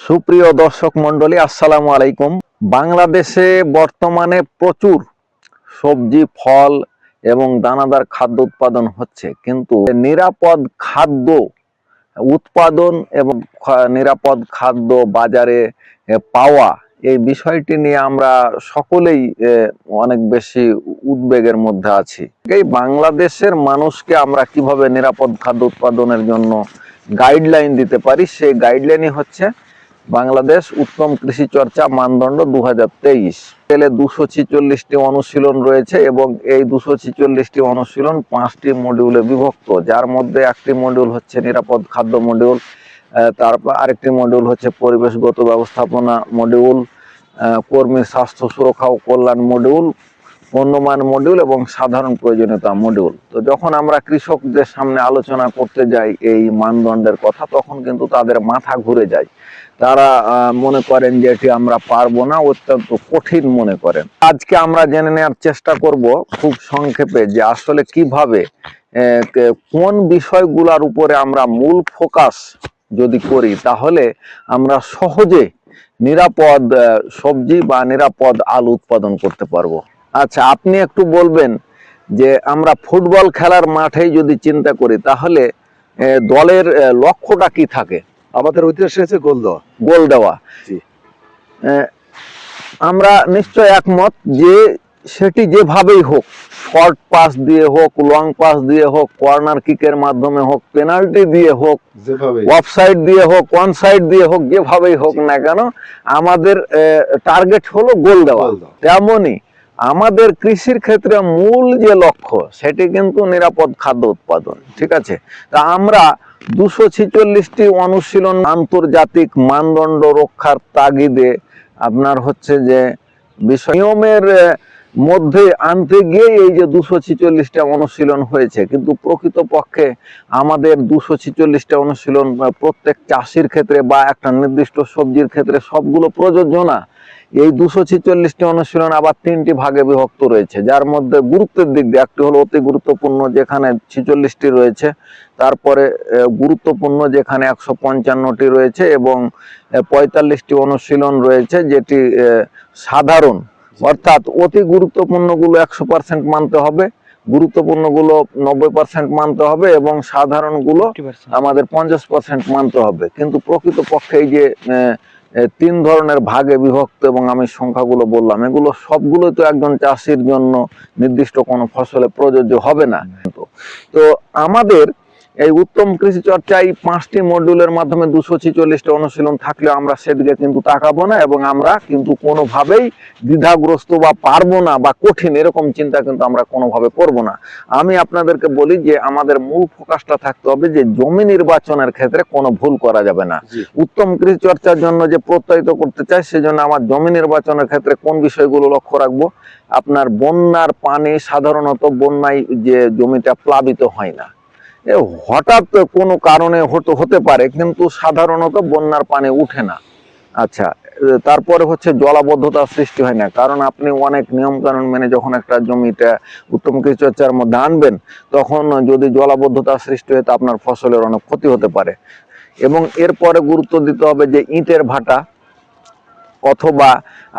সুপ্রিয় দর্শক মন্ডলী আসসালামু আলাইকুম। বাংলাদেশে বর্তমানে প্রচুর সবজি, ফল এবং দানাদার খাদ্য উৎপাদন হচ্ছে। কিন্তু নিরাপদ খাদ্য উৎপাদন এবং নিরাপদ খাদ্য বাজারে পাওয়া এই বিষয়টি নিয়ে আমরা সকলেই অনেক বেশি উদ্বেগের মধ্যে আছি। এই বাংলাদেশের মানুষকে আমরা কীভাবে নিরাপদ খাদ্য উৎপাদনের জন্য গাইডলাইন দিতে পারি? সেই গাইডলাইনই হচ্ছে বাংলাদেশ উত্তম কৃষি চর্চা মানদণ্ড দু হাজার তেইশ। তেলে দুশো ছিচল্লিশটি অনুশীলন রয়েছে এবং এই দুশো ছিচল্লিশটি অনুশীলন পাঁচটি মডিউলে বিভক্ত। যার মধ্যে একটি মডিউল হচ্ছে নিরাপদ খাদ্য মডিউল তারপর আরেকটি মডিউল হচ্ছে পরিবেশগত ব্যবস্থাপনা মডিউল কর্মী স্বাস্থ্য সুরক্ষা ও কল্যাণ মডিউল পণ্যমান মডিউল এবং সাধারণ প্রয়োজনীয়তা মডিউল। তো যখন আমরা কৃষকদের সামনে আলোচনা করতে যাই এই মানদণ্ডের কথা, তখন কিন্তু তাদের মাথা ঘুরে যায়। তারা মনে করেন যে এটি আমরা পারব না, অত্যন্ত কঠিন মনে করেন। আজকে আমরা জেনে নেওয়ার চেষ্টা করব খুব সংক্ষেপে যে আসলে কীভাবে কোন বিষয়গুলোর উপরে আমরা মূল ফোকাস যদি করি, তাহলে আমরা সহজে নিরাপদ সবজি বা নিরাপদ আলু উৎপাদন করতে পারব। আচ্ছা আপনি একটু বলবেন যে আমরা ফুটবল খেলার মাঠেই যদি চিন্তা করি, তাহলে দলের লক্ষ্যটা কি থাকে? আমাদের উদ্দেশ্য হচ্ছে গোল দেওয়া। গোল দেওয়া। আমরা নিশ্চয় একমত যে সেটি যেভাবেই হোক শর্ট পাস দিয়ে হোক লং পাস দিয়ে হোক কর্নার কিকের মাধ্যমে হোক পেনাল্টি দিয়ে হোক অফ সাইড দিয়ে হোক অন সাইড দিয়ে হোক যেভাবেই হোক না কেন আমাদের টার্গেট হলো গোল দেওয়া। তেমনই আমাদের কৃষির ক্ষেত্রে মূল যে লক্ষ্য সেটি কিন্তু নিরাপদ খাদ্য উৎপাদন ঠিক আছে? তা আমরা দুশো ছিচল্লিশটি অনুশীলন আন্তর্জাতিক মানদণ্ড রক্ষার তাগিদে আপনার হচ্ছে যে বিষয় নিয়মের মধ্যে আনতে গিয়ে এই যে দুশো ছিচল্লিশটা অনুশীলন হয়েছে। কিন্তু প্রকৃতপক্ষে আমাদের দুশো ছিচল্লিশটা অনুশীলন প্রত্যেক চাষির ক্ষেত্রে বা একটা নির্দিষ্ট সবজির ক্ষেত্রে সবগুলো প্রযোজ্য না। এই দুশো ছিচল্লিশটি অনুশীলন আবার তিনটি ভাগে বিভক্ত রয়েছে। যার মধ্যে গুরুত্বের দিক দিয়ে একটি হলো অতি গুরুত্বপূর্ণ যেখানে ছিচল্লিশটি রয়েছে। তারপরে গুরুত্বপূর্ণ যেখানে একশো পঞ্চান্নটি রয়েছে এবং পঁয়তাল্লিশটি অনুশীলন রয়েছে যেটি সাধারণ। অর্থাৎ অতি গুরুত্বপূর্ণগুলো একশো পার্সেন্ট মানতে হবে গুরুত্বপূর্ণগুলো নব্বই পার্সেন্ট মানতে হবে এবং সাধারণগুলো আমাদের পঞ্চাশ পার্সেন্ট মানতে হবে। কিন্তু প্রকৃতপক্ষে এই যে তিন ধরনের ভাগে বিভক্ত এবং আমি সংখ্যাগুলো বললাম। এগুলো সবগুলো তো একজন চাষির জন্য নির্দিষ্ট কোনো ফসলে প্রযোজ্য হবে না। তো আমাদের এই উত্তম কৃষি চর্চা এই পাঁচটি মডিউলের মাধ্যমে দুশো ছিচল্লিশটা অনুশীলন থাকলেও আমরা সেদিকে কিন্তু তাকাবো না এবং আমরা কিন্তু কোনোভাবেই দ্বিধাগ্রস্ত বা পারব না বা কঠিন এরকম চিন্তা কিন্তু আমরা কোনোভাবে করব না। আমি আপনাদেরকে বলি যে আমাদের মূল ফোকাসটা থাকতে হবে যে জমি নির্বাচনের ক্ষেত্রে কোনো ভুল করা যাবে না। উত্তম কৃষি চর্চার জন্য যে প্রত্যয়িত করতে চাই সেজন্য আমার জমি নির্বাচনের ক্ষেত্রে কোন বিষয়গুলো লক্ষ্য রাখব? আপনার বন্যার পানি সাধারণত বন্যায় যে জমিটা প্লাবিত হয় না। হঠাৎ কোনো কারণে হতে হতে পারে, কিন্তু সাধারণত বন্যার পানি উঠে না। আচ্ছা তারপরে হচ্ছে জলাবদ্ধতা সৃষ্টি হয় না। কারণ আপনি অনেক নিয়ম কানুন মেনে যখন একটা জমিটা উত্তম কৃষি চর্চার মধ্যে আনবেন, তখন যদি জলাবদ্ধতা সৃষ্টি হয়, তা আপনার ফসলের অনেক ক্ষতি হতে পারে। এবং এরপরে গুরুত্ব দিতে হবে যে ইটের ভাটা অথবা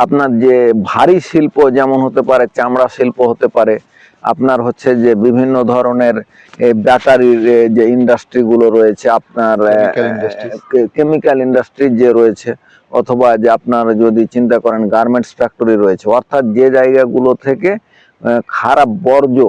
আপনার যে ভারী শিল্প যেমন হতে পারে, চামড়া শিল্প হতে পারে আপনার হচ্ছে যে বিভিন্ন ধরনের ব্যাটারির যে ইন্ডাস্ট্রিগুলো রয়েছে আপনার কেমিক্যাল ইন্ডাস্ট্রি যে রয়েছে অথবা যে আপনার যদি চিন্তা করেন গার্মেন্টস ফ্যাক্টরি রয়েছে অর্থাৎ যে জায়গাগুলো থেকে খারাপ বর্জ্য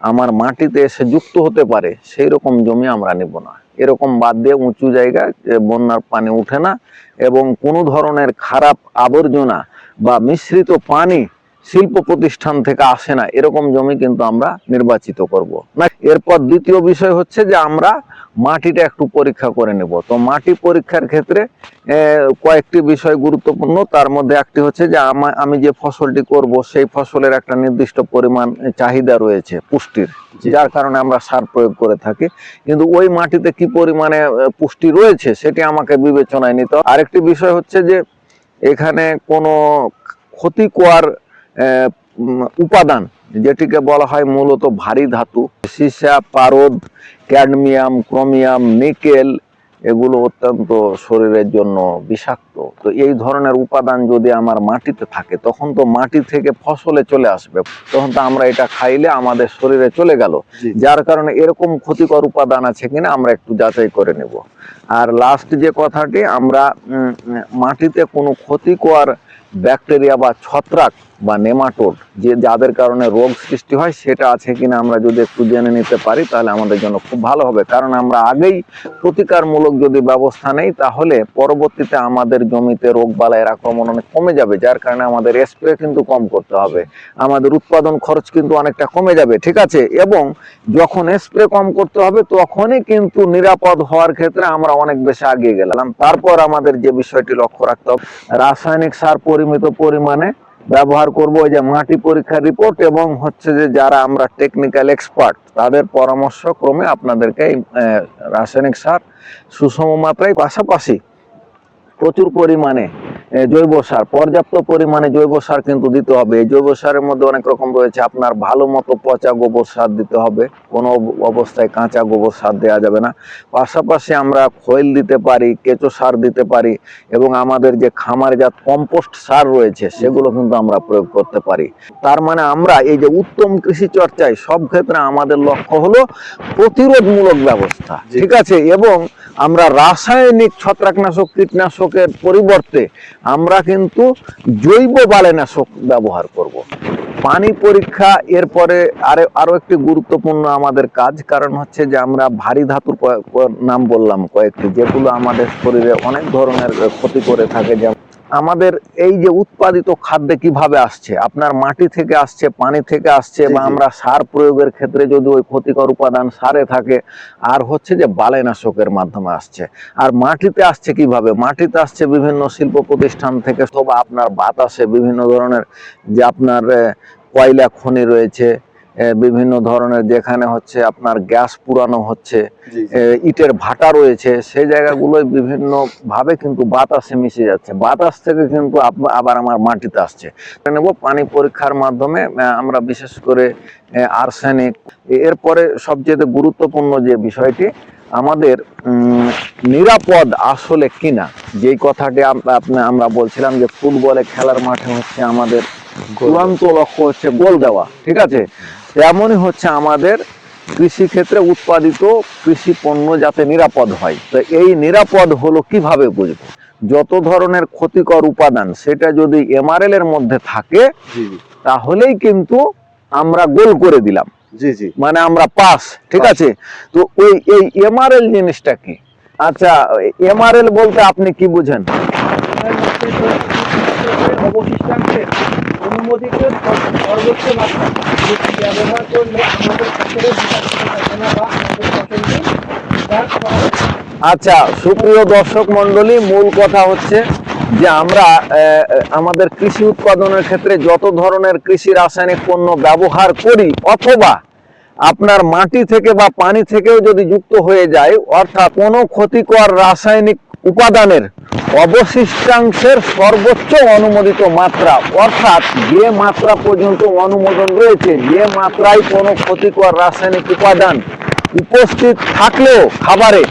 আমার মাটিতে এসে যুক্ত হতে পারে সেই রকম জমি আমরা নেব না। এরকম বাদ দিয়ে উঁচু জায়গায় যে বন্যার পানি উঠে না এবং কোনো ধরনের খারাপ আবর্জনা বা মিশ্রিত পানি শিল্প প্রতিষ্ঠান থেকে আসে না এরকম জমি কিন্তু আমরা নির্বাচিত করব। না এরপর দ্বিতীয় বিষয় হচ্ছে যে আমরা মাটিটা একটু পরীক্ষা করে নেব। তো মাটি পরীক্ষার ক্ষেত্রে কয়েকটি বিষয় গুরুত্বপূর্ণ। তার মধ্যে একটি হচ্ছে যে আমা- যে ফসলটি করব সেই ফসলের একটা নির্দিষ্ট পরিমাণ চাহিদা রয়েছে পুষ্টির যার কারণে আমরা সার প্রয়োগ করে থাকি। কিন্তু ওই মাটিতে কি পরিমাণে পুষ্টি রয়েছে সেটি আমাকে বিবেচনায় নিতে হবে। আরেকটি বিষয় হচ্ছে যে এখানে কোনো ক্ষতিকর উপাদান যেটিকে বলা হয় মূলত ভারী ধাতু। সীসা পারদ ক্যাডমিয়াম ক্রোমিয়াম নিকেল এগুলো অত্যন্ত শরীরের জন্য বিষাক্ত। তো এই ধরনের উপাদান যদি আমার মাটিতে থাকে তখন তো মাটি থেকে ফসলে চলে আসবে। তখন তো আমরা এটা খাইলে আমাদের শরীরে চলে গেল। যার কারণে এরকম ক্ষতিকর উপাদান আছে কিনা আমরা একটু যাচাই করে নেব। আর লাস্ট যে কথাটি আমরা মাটিতে কোনো ক্ষতিকর ব্যাকটেরিয়া বা ছত্রাক বা নেমাটোড, যে যাদের কারণে রোগ সৃষ্টি হয়, সেটা আছে কিনা আমরা যদি একটু জেনে নিতে পারি, তাহলে আমাদের জন্য খুব ভালো হবে। কারণ আমরা আগেই প্রতিকারমূলক যদি ব্যবস্থা নেই, তাহলে পরবর্তীতে আমাদের জমিতে রোগ বালাইয়ের আক্রমণ অনেক কমে যাবে, যার কারণে আমাদের স্প্রে কিন্তু কম করতে হবে। আমাদের উৎপাদন খরচ কিন্তু অনেকটা কমে যাবে, ঠিক আছে? এবং যখন স্প্রে কম করতে হবে, তখনই কিন্তু নিরাপদ হওয়ার ক্ষেত্রে আমরা অনেক বেশি এগিয়ে গেলাম। তারপর আমাদের যে বিষয়টি লক্ষ্য রাখতে হবে, রাসায়নিক সার পরিমিত পরিমাণে ব্যবহার করব যে মাটি পরীক্ষার রিপোর্ট এবং হচ্ছে যে যারা আমরা টেকনিক্যাল এক্সপার্ট তাদের পরামর্শ ক্রমে আপনাদেরকে রাসায়নিক সার সুষম মাত্রায় পাশাপাশি প্রচুর পরিমাণে জৈব সার পর্যাপ্ত পরিমাণে জৈব সার কিন্তু দিতে হবে। এই জৈব সারের মধ্যে অনেক রকম রয়েছে। আপনার ভালো মতো পচা গোবর সার দিতে হবে। কোনো অবস্থায় কাঁচা গোবর সার দেওয়া যাবে না। পাশাপাশি আমরা খৈল দিতে পারি কেঁচো সার দিতে পারি এবং আমাদের যে খামারজাত কম্পোস্ট সার রয়েছে সেগুলো কিন্তু আমরা প্রয়োগ করতে পারি। তার মানে আমরা এই যে উত্তম কৃষি চর্চায় সব ক্ষেত্রে আমাদের লক্ষ্য হলো প্রতিরোধমূলক ব্যবস্থা ঠিক আছে? এবং আমরা রাসায়নিক ছত্রাকনাশক কীটনাশকের পরিবর্তে আমরা কিন্তু জৈব বালেনাশক ব্যবহার করব। পানি পরীক্ষা এরপরে আরে আরও একটি গুরুত্বপূর্ণ আমাদের কাজ, কারণ হচ্ছে যে আমরা ভারী ধাতুর নাম বললাম কয়েকটি, যেগুলো আমাদের শরীরে অনেক ধরনের ক্ষতি করে থাকে, যেমন আমাদের এই যে উৎপাদিত খাদ্যে কীভাবে আসছে? আপনার মাটি থেকে আসছে পানি থেকে আসছে বা আমরা সার প্রয়োগের ক্ষেত্রে যদি ওই ক্ষতিকর উপাদান সারে থাকে আর হচ্ছে যে বালেনাশকের মাধ্যমে আসছে। আর মাটিতে আসছে কীভাবে? মাটিতে আসছে বিভিন্ন শিল্প প্রতিষ্ঠান থেকে অথবা আপনার বাতাসে বিভিন্ন ধরনের যে আপনার কয়লা খনি রয়েছে বিভিন্ন ধরনের যেখানে হচ্ছে আপনার গ্যাস পুরানো হচ্ছে ইটের ভাটা রয়েছে সেই জায়গাগুলোয় বিভিন্ন ভাবে কিন্তু বাতাসে মিশে যাচ্ছে। বাতাস থেকে কিন্তু আবার আমার মাটিতে আসছে। নেব পানি পরীক্ষার মাধ্যমে আমরা বিশেষ করে আর্সেনিক এরপরে সবচেয়ে গুরুত্বপূর্ণ যে বিষয়টি আমাদের নিরাপদ আসলে কিনা? যেই কথাটি আমরা বলছিলাম যে ফুটবলে খেলার মাঠে হচ্ছে আমাদের চূড়ান্ত লক্ষ্য হচ্ছে গোল দেওয়া ঠিক আছে? তেমনই হচ্ছে আমাদের কৃষি ক্ষেত্রে উৎপাদিত কৃষি পণ্য যাতে নিরাপদ হয়। তো এই নিরাপদ হলো কীভাবে বুঝব? যত ধরনের ক্ষতিকর উপাদান সেটা যদি এমআরএল এর মধ্যে থাকে তাহলেই কিন্তু আমরা গোল করে দিলাম। জি জি। মানে আমরা পাস ঠিক আছে? তো ওই এই এমআরএল জিনিসটা কি? আচ্ছা এমআরএল বলতে আপনি কি বুঝেন? অবশিষ্টাংশের অনুমোদিত সর্বোচ্চ মাত্রা যেটি ব্যবহার করলে আমাদের। আচ্ছা সুপ্রিয় দর্শক মন্ডলী মূল কথা হচ্ছে যে আমরা আমাদের কৃষি উৎপাদনের ক্ষেত্রে যত ধরনের কৃষি রাসায়নিক পণ্য ব্যবহার করি, অথবা আপনার মাটি থেকে বা পানি থেকেও যদি যুক্ত হয়ে যায়, অর্থাৎ কোনো ক্ষতিকর রাসায়নিক উপাদানের অবশিষ্টাংশের সর্বোচ্চ অনুমোদিত মাত্রা। অর্থাৎ যে মাত্রা পর্যন্ত অনুমোদন রয়েছে, যে মাত্রায় কোনো ক্ষতিকর রাসায়নিক উপাদান উপস্থিত থাকলেও খাবারে,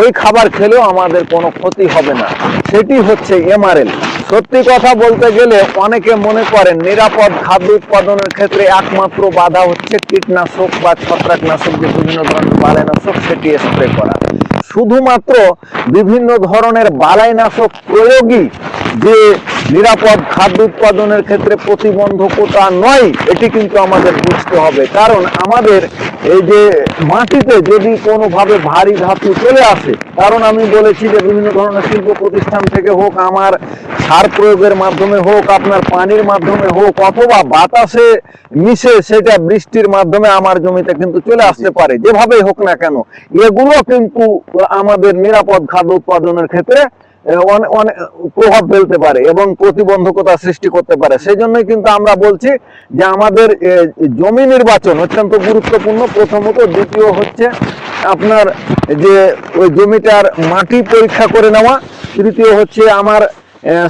ওই খাবার খেলেও আমাদের কোনো ক্ষতি হবে না। সেটি হচ্ছে এমআরএল সত্যি কথা বলতে গেলে অনেকে মনে করেন নিরাপদ খাদ্য উৎপাদনের ক্ষেত্রে একমাত্র বাধা হচ্ছে কীটনাশক বা ছত্রাকনাশক যে বিভিন্ন ধরনের বালাইনাশক সেটি স্প্রে করা। শুধুমাত্র বিভিন্ন ধরনের বালাইনাশক প্রয়োগই যে নিরাপদ খাদ্য উৎপাদনের ক্ষেত্রে প্রতিবন্ধকতা নয়, এটি কিন্তু আমাদের বুঝতে হবে। কারণ আমাদের এই যে মাটিতে যদি কোনোভাবে ভারী ধাতু চলে আসে, কারণ আমি বলেছি যে বিভিন্ন ধরনের শিল্প প্রতিষ্ঠান থেকে হোক, আমার সার প্রয়োগের মাধ্যমে হোক, আপনার পানির মাধ্যমে হোক, অথবা বাতাসে মিশে সেটা বৃষ্টির মাধ্যমে আমার জমিতে কিন্তু চলে আসতে পারে, যেভাবেই হোক না কেন। এগুলো কিন্তু আমাদের নিরাপদ খাদ্য উৎপাদনের ক্ষেত্রে প্রভাব ফেলতে পারে এবং প্রতিবন্ধকতা সৃষ্টি করতে পারে। সেই জন্যই কিন্তু আমরা বলছি যে আমাদের জমি নির্বাচন অত্যন্ত গুরুত্বপূর্ণ। প্রথমত দ্বিতীয় হচ্ছে আপনার যে ওই জমিটার মাটি পরীক্ষা করে নেওয়া। তৃতীয় হচ্ছে আমার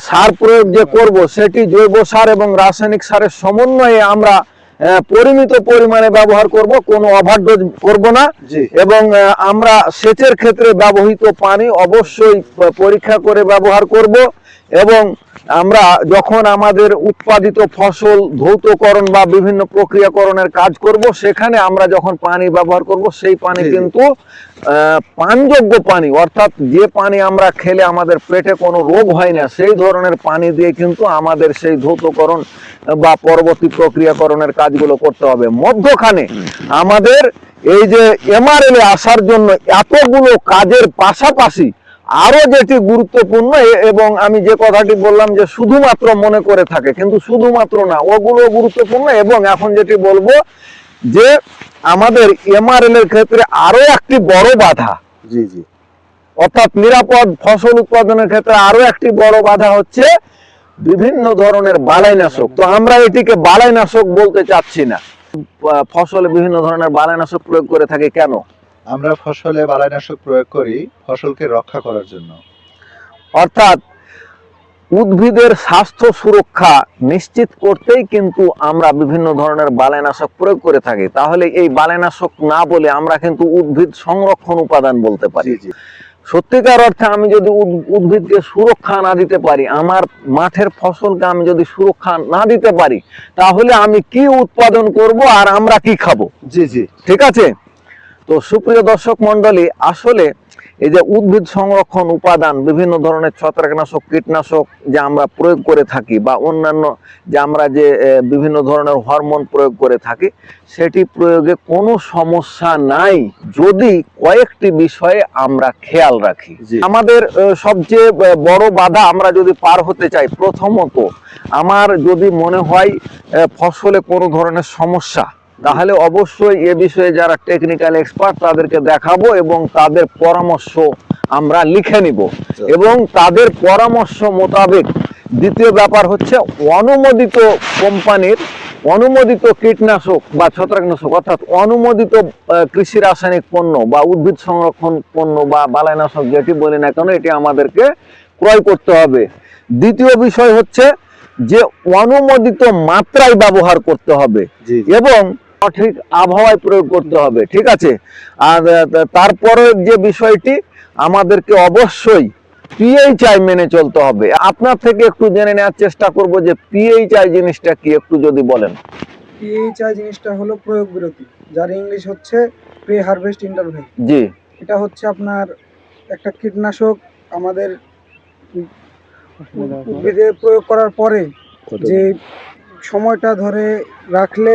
সার প্রয়োগ যে করব, সেটি জৈব সার এবং রাসায়নিক সারের সমন্বয়ে আমরা পরিমিত পরিমাণে ব্যবহার করব কোনো ওভারডোজ করব না। এবং আমরা সেচের ক্ষেত্রে ব্যবহৃত পানি অবশ্যই পরীক্ষা করে ব্যবহার করব। এবং আমরা যখন আমাদের উৎপাদিত ফসল ধৌতকরণ বা বিভিন্ন প্রক্রিয়াকরণের কাজ করব সেখানে আমরা যখন পানি ব্যবহার করব সেই পানি। কিন্তু পানযোগ্য পানি অর্থাৎ যে পানি আমরা খেলে আমাদের পেটে কোনো রোগ হয় না সেই ধরনের পানি দিয়ে কিন্তু আমাদের সেই ধৌতকরণ বা পরবর্তী প্রক্রিয়াকরণের কাজগুলো করতে হবে মধ্যখানে আমাদের এই যে এমআরএল এ আসার জন্য এতগুলো কাজের পাশাপাশি আরও যেটি গুরুত্বপূর্ণ এবং আমি যে কথাটি বললাম যে শুধুমাত্র মনে করে থাকে কিন্তু শুধুমাত্র না ওগুলো গুরুত্বপূর্ণ এবং এখন যেটি বলব যে আমাদের এমআরএল এর ক্ষেত্রে আরও একটি বড় বাধা। জি জি। অর্থাৎ নিরাপদ ফসল উৎপাদনের ক্ষেত্রে আরও একটি বড় বাধা হচ্ছে বিভিন্ন ধরনের বালাইনাশক। তো আমরা এটিকে বালাইনাশক বলতে চাচ্ছি না। ফসলে বিভিন্ন ধরনের বালাইনাশক প্রয়োগ করে থাকি কেন? আমরা ফসলে বালাইনাশক প্রয়োগ করি ফসলকে রক্ষা করার জন্য। অর্থাৎ উদ্ভিদের স্বাস্থ্য সুরক্ষা নিশ্চিত করতেই কিন্তু আমরা বিভিন্ন ধরনের বালাইনাশক প্রয়োগ করে থাকি। তাহলে এই বালাইনাশক না বলে আমরা কিন্তু উদ্ভিদ সংরক্ষণ উপাদান বলতে পারি। সত্যিকার অর্থে আমি যদি উদ- উদ্ভিদকে সুরক্ষা না দিতে পারি আমার মাঠের ফসলকে আমি যদি সুরক্ষা না দিতে পারি তাহলে আমি কি উৎপাদন করব আর আমরা কি খাব? জি জি। ঠিক আছে? তো সুপ্রিয় দর্শক মন্ডলী আসলে এই যে উদ্ভিদ সংরক্ষণ উপাদান বিভিন্ন ধরনের ছত্রাকনাশক কীটনাশক যে আমরা প্রয়োগ করে থাকি বা অন্যান্য যে আমরা যে বিভিন্ন ধরনের হরমোন প্রয়োগ করে থাকি সেটি প্রয়োগে কোনো সমস্যা নাই যদি কয়েকটি বিষয়ে আমরা খেয়াল রাখি। আমাদের সবচেয়ে বড় বাধা আমরা যদি পার হতে চাই প্রথমত আমার যদি মনে হয় ফসলে কোনো ধরনের সমস্যা তাহলে অবশ্যই এ বিষয়ে যারা টেকনিক্যাল এক্সপার্ট তাদেরকে দেখাবো এবং তাদের পরামর্শ আমরা লিখে নিব। এবং তাদের পরামর্শ মোতাবেক দ্বিতীয় ব্যাপার হচ্ছে অনুমোদিত কোম্পানির অনুমোদিত কীটনাশক বা ছত্রাকনাশক অর্থাৎ অনুমোদিত কৃষি রাসায়নিক পণ্য বা উদ্ভিদ সংরক্ষণ পণ্য বা বালাইনাশক যেটি বলি না কেন এটি আমাদেরকে ক্রয় করতে হবে। দ্বিতীয় বিষয় হচ্ছে যে অনুমোদিত মাত্রায় ব্যবহার করতে হবে এবং সঠিক আবহাওয়ায় প্রয়োগ করতে হবে ঠিক আছে? আর তারপরে যে বিষয়টি আমাদেরকে অবশ্যই পিএইচআই মেনে চলতে হবে। আপনার থেকে একটু জেনে নেওয়ার চেষ্টা করব যে পিএইচআই জিনিসটা কি একটু যদি বলেন। পিএইচআই জিনিসটা হলো প্রয়োগ বিরতি যার ইংলিশ হচ্ছে প্রি হারভেস্ট ইন্টারভেল জি। এটা হচ্ছে আপনার একটা কীটনাশক আমাদের উদ্ভিদে প্রয়োগ করার পরে যে সময়টা ধরে রাখলে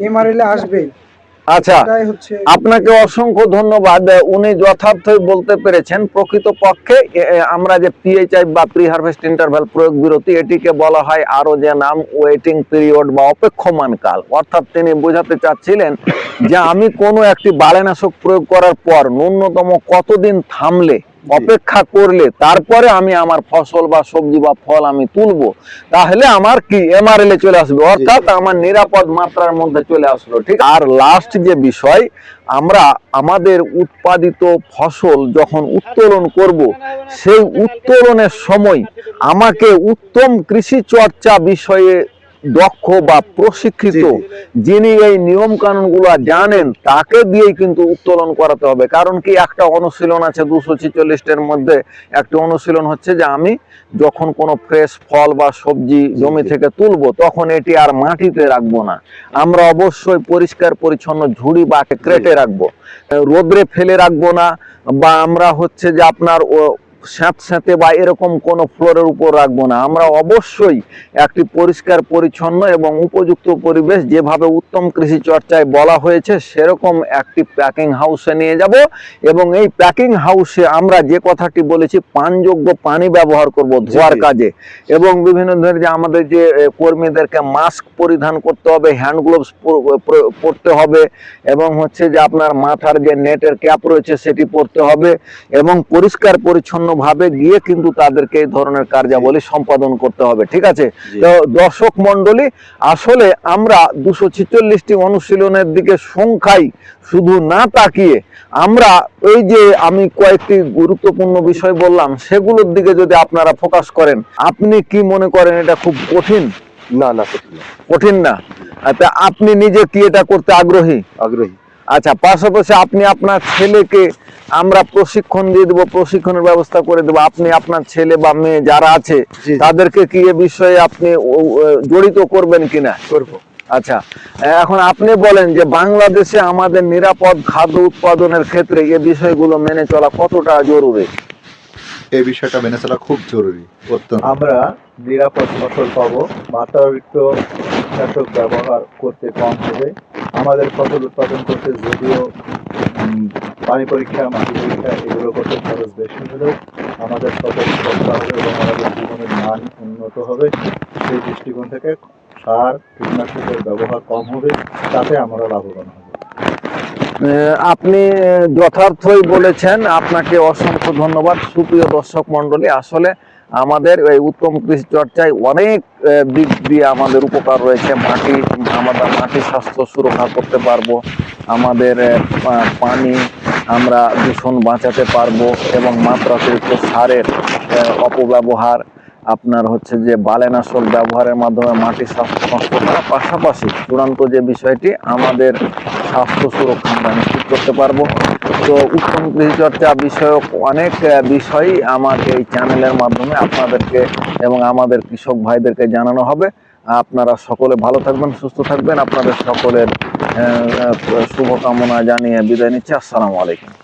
এমআরএল আসবে। আচ্ছা আপনাকে অসংখ্য ধন্যবাদ। উনি যথার্থই বলতে পেরেছেন প্রকৃতপক্ষে এ- এ, আমরা যে পিএইচআই বা প্রি হারভেস্ট ইন্টারভ্যাল প্রয়োগ বিরতি এটিকে বলা হয় আরও যে নাম ওয়েটিং পিরিয়ড বা অপেক্ষমান কাল। অর্থাৎ তিনি বোঝাতে চাচ্ছিলেন যে আমি কোনো একটি বালেনাশক প্রয়োগ করার পর ন্যূনতম কতদিন থামলে অপেক্ষা করলে তারপরে আমি আমার ফসল বা সবজি বা ফল আমি তুলবো তাহলে আমার কি? এমআরএল এ চলে আসবে। অর্থাৎ আমার নিরাপদ মাত্রার মধ্যে চলে আসলো ঠিক আর লাস্ট যে বিষয় আমরা আমাদের উৎপাদিত ফসল যখন উত্তোলন করব সেই উত্তোলনের সময় আমাকে উত্তম কৃষি চর্চা বিষয়ে দক্ষ বা প্রশিক্ষিত যিনি এই নিয়ম কানুন জানেন তাকে দিয়েই কিন্তু উত্তোলন করাতে হবে। কারণ কি একটা অনুশীলন আছে দুশো ছিচল্লিশটার মধ্যে। একটা অনুশীলন হচ্ছে যে আমি যখন কোনো ফ্রেশ ফল বা সবজি জমি থেকে তুলবো তখন এটি আর মাটিতে রাখব না। আমরা অবশ্যই পরিষ্কার পরিচ্ছন্ন ঝুড়ি বা ক্রেটে রাখব। রোদ্রে ফেলে রাখব না বা আমরা হচ্ছে যে আপনার স্যাঁতস্যাঁতে বা এরকম কোনো ফ্লোরের উপর রাখব না। আমরা অবশ্যই একটি পরিষ্কার পরিচ্ছন্ন এবং উপযুক্ত পরিবেশ যেভাবে উত্তম কৃষি চর্চায় বলা হয়েছে সেরকম একটি প্যাকিং হাউসে নিয়ে যাব এবং এই প্যাকিং হাউসে আমরা যে কথাটি বলেছি পানযোগ্য পানি ব্যবহার করব ধোয়ার কাজে এবং বিভিন্ন ধরনের যে আমাদের যে কর্মীদেরকে মাস্ক পরিধান করতে হবে হ্যান্ড গ্লোভস পরতে হবে এবং হচ্ছে যে আপনার মাথার যে নেটের ক্যাপ রয়েছে সেটি পরতে হবে এবং পরিষ্কার পরিচ্ছন্ন ভাবে গিয়ে কিন্তু তাদেরকে এই ধরনের কার্যাবলী সম্পাদন করতে হবে ঠিক আছে? তো দর্শক মন্ডলী আসলে আমরা দুশো ছিচল্লিশটি অনুশীলনের দিকে সংখ্যাই শুধু না তাকিয়ে আমরা এই যে আমি কয়েকটি গুরুত্বপূর্ণ বিষয় বললাম সেগুলোর দিকে যদি আপনারা ফোকাস করেন আপনি কি মনে করেন এটা খুব কঠিন? না না কঠিন না। কঠিন না? আচ্ছা আপনি নিজে কি এটা করতে আগ্রহী? আগ্রহী। আচ্ছা পাশাপাশি আপনি আপনার ছেলেকে আমরা প্রশিক্ষণ দিয়ে দেবো প্রশিক্ষণের ব্যবস্থা করে দেবো। আপনি আপনার ছেলে বা মেয়ে যারা আছে তাদেরকে কি এ বিষয়ে আপনি জড়িত করবেন কিনা? করব। আচ্ছা এখন আপনি বলেন যে বাংলাদেশে আমাদের নিরাপদ খাদ্য উৎপাদনের ক্ষেত্রে এই বিষয়গুলো মেনে চলা কতটা জরুরি? এই বিষয়টা মেনে চলা খুব জরুরি আমরা নিরাপদ ফসল পাবো মাত্রাতিরিক্ত কীটনাশক ব্যবহার করতে কম হবে। আমাদের ফসল উৎপাদন করতে যদিও পানি পরীক্ষা মাটি পরীক্ষা, এগুলো করতে খরচ বেশি হলেও আমাদের ফসল সস্তা হবে এবং আমাদের জীবনের মান উন্নত হবে। সেই দৃষ্টিকোণ থেকে সার, কীটনাশকের ব্যবহার কম হবে, তাতে আমরা লাভবান হব। আপনি যথার্থই বলেছেন, আপনাকে অসংখ্য ধন্যবাদ। সুপ্রিয় দর্শক মন্ডলী আসলে আমাদের এই উত্তম কৃষি চর্চায় অনেক দিক দিয়ে আমাদের উপকার রয়েছে। মাটি আমাদের মাটি স্বাস্থ্য সুরক্ষা করতে পারব। আমাদের পানি আমরা দূষণ বাঁচাতে পারব এবং মাত্রাতিরিক্ত সারের অপব্যবহার, আপনার হচ্ছে যে বালেনাশক ব্যবহারের মাধ্যমে মাটির স্বাস্থ্য নষ্ট করার পাশাপাশি চূড়ান্ত যে বিষয়টি, আমাদের স্বাস্থ্য সুরক্ষা আমরা নিশ্চিত করতে পারব। তো উত্তম কৃষিচর্চা বিষয়ক অনেক বিষয়ই আমার এই চ্যানেলের মাধ্যমে আপনাদেরকে এবং আমাদের কৃষক ভাইদেরকে জানানো হবে। আপনারা সকলে ভালো থাকবেন সুস্থ থাকবেন। আপনাদের সকলের শুভকামনা জানিয়ে বিদায় নিচ্ছি। আসসালামু আলাইকুম।